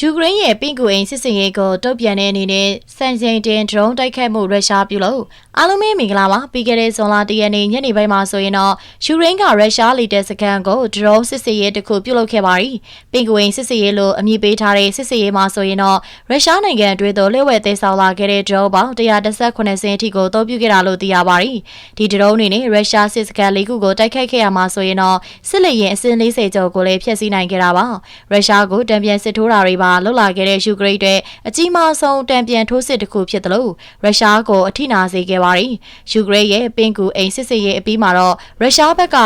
ယူကရိန်းရဲ့ပင့်ကူအိမ်စစ်စင်ရေးကိုတုံ့ပြန်တဲ့အနေနဲ့စန်ချိန်တင်ဒရုန်းတိုက်ခိုက်မှုရုရှားပြုလို့ အားလုံးပဲမင်္ဂလာပါပြီးခဲ့တဲ့ဇွန်လ၁ရက်နေ့ညနေပိုင်းမှာဆိုရင်တော့ယူကရိန်းကရုရှားလီတဲ့စကန်ကိုဒရုန်းစစ်စင်ရေးတစ်ခုပြုလုပ်ခဲ့ပါရီပင့်ကူအိမ်စစ်စင်ရေးလို့အမည်ပေးထားတဲ့စစ်စင်ရေးမှာဆိုရင်တော့ရုရှားနိုင်ငံအတွင်းသို့လက်ဝဲသေးဆောင်လာခဲ့တဲ့ဒရုန်းပေါင်း138စင်းအထိကိုအသုံးပြုခဲ့တာလို့သိရပါရီဒီဒရုန်းအနေနဲ့ရုရှားစစ်စကန်လေးခုကိုတိုက်ခိုက်ခဲ့ရမှာဆိုရင်တော့စစ်လေရင်အစင်း40ကျော်ကိုလည်းဖျက်ဆီးနိုင်ခဲ့တာပါရုရှားကိုတံပြန်စစ်ထိုးတာတွေပါလှုပ်လာခဲ့တဲ့ယူကရိန်းတွေအကြီးမားဆုံးတံပြန်ထိုးစစ်တစ်ခုဖြစ်တယ်လို့ရုရှားကိုအထိနာစေခဲ့ပါတယ်ယူကရိန်းရဲ့ပင်ကူအိမ်စစ်စစ်ရေးအပြီးမှာတော့ရုရှားဘက်က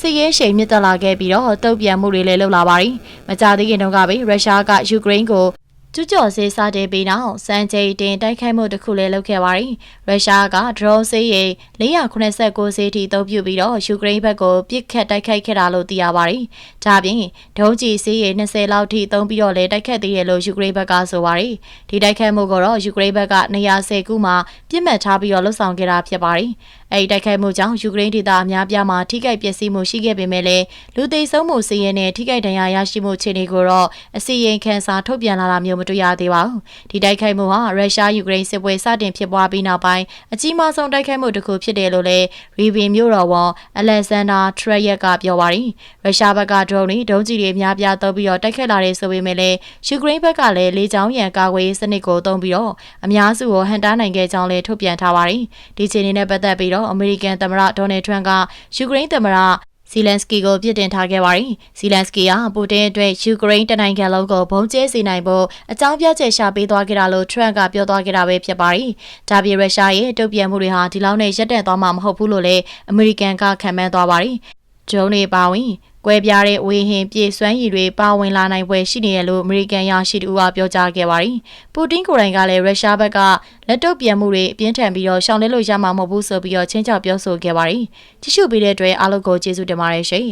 စစ်ရေးရှိန်မြင့်တက်လာခဲ့ပြီးတော့တုံ့ပြန်မှုတွေလည်းလုပ်လာပါတယ်မကြသေးခင်တုန်းကပဲရုရှားကယူကရိန်းကို ကျူးကျော်စေးစတဲ့ပြီးနောက်စံချိန်တင်တိုက်ခိုက်မှုတစ်ခုလည်းလုပ်ခဲ့ပါတယ်။ရုရှားကဒရုန်းစေးရိ489စေးထိအသုံးပြုပြီးတော့ယူကရိန်းဘက်ကိုပစ်ခတ်တိုက်ခိုက်ခဲ့တာလို့သိရပါတယ်။ဒါပြင်ဒုံးကျည်စေးရိ20လောက်ထိအသုံးပြီးတော့လည်းတိုက်ခတ်သေးတယ်လို့ယူကရိန်းဘက်ကဆိုပါတယ်။ဒီတိုက်ခိုက်မှုကတော့ယူကရိန်းဘက်ကနေရာ10ခုမှာပြစ်မှတ်ထားပြီးတော့လှုပ်ဆောင်ခဲ့တာဖြစ်ပါတယ်။ အဲဒီတိုက်ခိုက်မှုကြောင့်ယူကရိန်းဒေသအများပြားမှာထိခိုက်ပျက်စီးမှုရှိခဲ့ပေမဲ့လည်းလူသိဆုံးမှုစီးရဲနဲ့ထိခိုက်ဒဏ်ရာရရှိမှုအခြေအနေကိုတော့အစီရင်ခံစာထုတ်ပြန်လာတာမျိုးမတွေ့ရသေးပါဘူး။ဒီတိုက်ခိုက်မှုဟာရုရှားယူကရိန်းစစ်ပွဲစတင်ဖြစ်ပွားပြီးနောက်ပိုင်းအကြီးမားဆုံးတိုက်ခိုက်မှုတစ်ခုဖြစ်တယ်လို့လည်းရီဗင်မြို့တော်ဝန်အလက်ဇန်ဒါထရက်ရက်ကပြောပါတယ်။ရုရှားဘက်ကဒရုန်းတွေဒုံးကျည်တွေအများပြားသုံးပြီးတော့တိုက်ခိုက်လာတယ်ဆိုပေမဲ့လည်းယူကရိန်းဘက်ကလည်းလေကြောင်းရန်ကာကွယ်ရေးစနစ်ကိုသုံးပြီးတော့အများစုကိုဟန်တားနိုင်ခဲ့ကြောင်းလည်းထုတ်ပြန်ထားပါတယ်။ဒီချိန်နဲ့ပတ်သက်ပြီးတော့အမေရိကန်သမ္မတဒေါ်နယ်ထရန့်ကယူကရိန်းသမ္မတဇီလန်စကီကိုပြစ်တင်ထားခဲ့ပါတယ်။ဇီလန်စကီကပူတင်အတွက်ယူကရိန်းတနိုင်ငံလုံးကိုဘုံကျဲစေနိုင်ဖို့အကြောင်းပြချက်ရှာပေးသွားခဲ့တာလို့ထရန့်ကပြောသွားခဲ့တာပဲဖြစ်ပါတယ်။ဒါပြင်ရုရှားရဲ့တုံ့ပြန်မှုတွေဟာဒီလောက်နဲ့ရပ်တန့်သွားမှာမဟုတ်ဘူးလို့လည်းအမေရိကန်ကခံမှန်းသွားပါတယ်။ဂျုံနေပါဝင် ကွဲပြားတဲ့ဝေဟင်ပြေစွမ်းရည်တွေပါဝင်လာနိုင်ပွဲရှိနေတယ်လို့အမေရိကန်ရရှိသူကပြောကြားခဲ့ပါတယ်။ပူတင်ကိုယ်တိုင်ကလည်းရုရှားဘက်ကလက်တော့ပြန်မှုတွေအပြင်းထန်ပြီးတော့ရှောင်လဲလို့ရမှာမဟုတ်ဘူးဆိုပြီးတော့ချင်းချောက်ပြောဆိုခဲ့ပါတယ်။ကြည့်ရှုပေးတဲ့အတွက်အားလုံးကိုကျေးဇူးတင်ပါတယ်ရှင်။